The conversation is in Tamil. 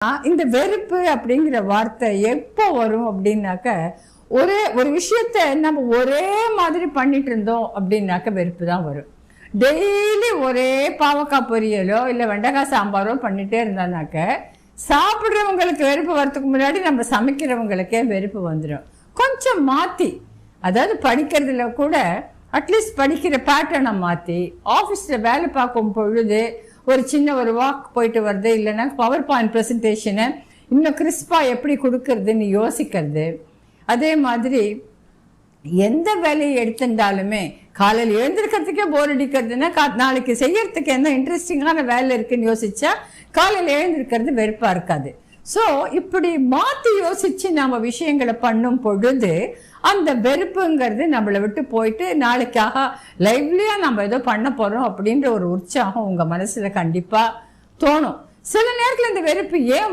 இந்த வெறுப்பு அப்படிங்கிற வார்த்தை எப்போ வரும் அப்படின்னாக்க ஒரே ஒரு விஷயத்த நம்ம ஒரே மாதிரி பண்ணிட்டு இருந்தோம் அப்படின்னாக்க வெறுப்பு தான் வரும். டெய்லி ஒரே பாவக்காய் பொரியலோ இல்லை வெண்டைக்காய் சாம்பாரோ பண்ணிட்டே இருந்தானாக்க சாப்பிட்றவங்களுக்கு வெறுப்பு வரத்துக்கு முன்னாடி நம்ம சமைக்கிறவங்களுக்கே வெறுப்பு வந்துடும் கொஞ்சம் மாற்றி அதாவது படிக்கிறதுல கூட அட்லீஸ்ட் படிக்கிற பேட்டர்னை மாற்றி ஆஃபீஸில் வேலை பார்க்கும் பொழுது ஒரு சின்ன ஒரு வாக் போயிட்டு வருது இல்லைன்னா பவர் பாயிண்ட் ப்ரெசன்டேஷனை இன்னும் கிறிஸ்பாக எப்படி கொடுக்கறதுன்னு யோசிக்கிறது. அதே மாதிரி எந்த வேலையை எடுத்திருந்தாலுமே காலையில் எழுந்திருக்கிறதுக்கே போர் அடிக்கிறதுன்னா கா நாளைக்கு செய்யறதுக்கு என்ன இன்ட்ரெஸ்டிங்கான வேலை இருக்குன்னு யோசிச்சா காலையில் எழுந்திருக்கிறது வெறுப்பாக இருக்காது. ஸோ இப்படி மாற்றி யோசித்து நாம் விஷயங்களை பண்ணும் பொழுது அந்த வெறுப்புங்கிறது நம்மளை விட்டு போயிட்டு நாளைக்காக லைவ்லியாக நம்ம ஏதோ பண்ண போகிறோம் அப்படின்ற ஒரு உற்சாகம் உங்கள் மனசில் கண்டிப்பாக தோணும். சில நேரத்தில் இந்த வெறுப்பு ஏன்